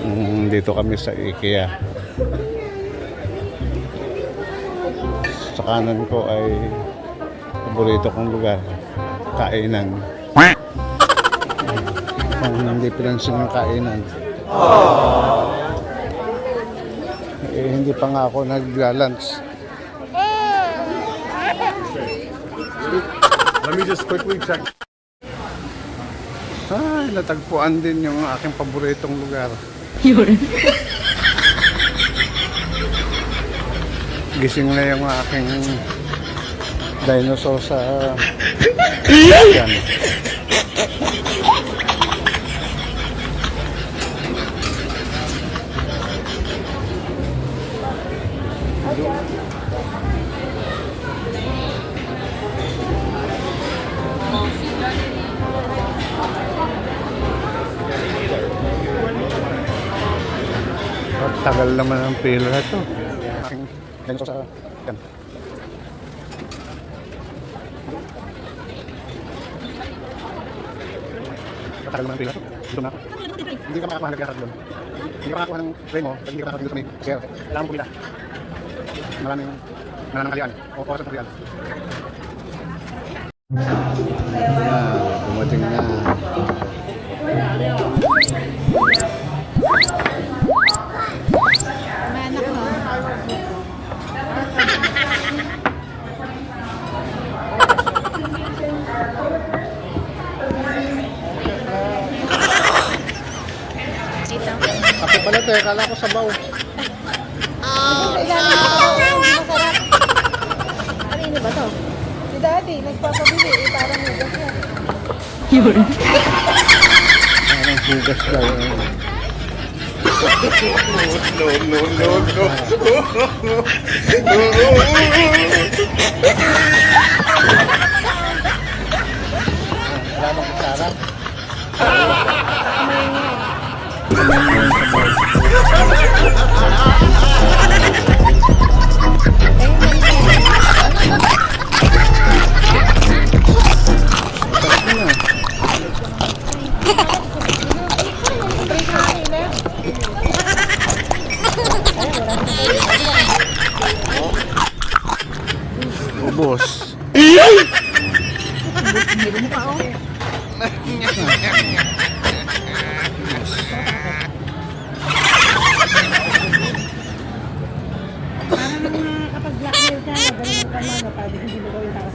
Mm, dito kami sa IKEA. Sa kanan ko ay paborito kong lugar, kainan. Kung hindi pinansin ng kainan. Eh, hindi pa nga ako nagla-lunch. Let me just quickly check. Ay, natagpuan din yung aking paboritong lugar. Gising na yung aking dinosaur sa yan. At tagal naman ang pila na to. Aking dinosaur sa yan. Matagal naman ang pila to. Dito na ako. Hindi ka makakakuha ng gas doon. Hindi ka makakuha ng remo pag hindi ka makakakuha dito may share. Kailangan mo pila. Maraming nananangalian o oras ng pagyan. Ah, dumating na. Pala to, eh, kala ko sabaw. Kanino ba to? Si Daddy, nagpapabili. Eh, parang hugas yan. Parang hugas daw. eh. Wala Ubos. Ka, magaling ka man, hindi mo gawin para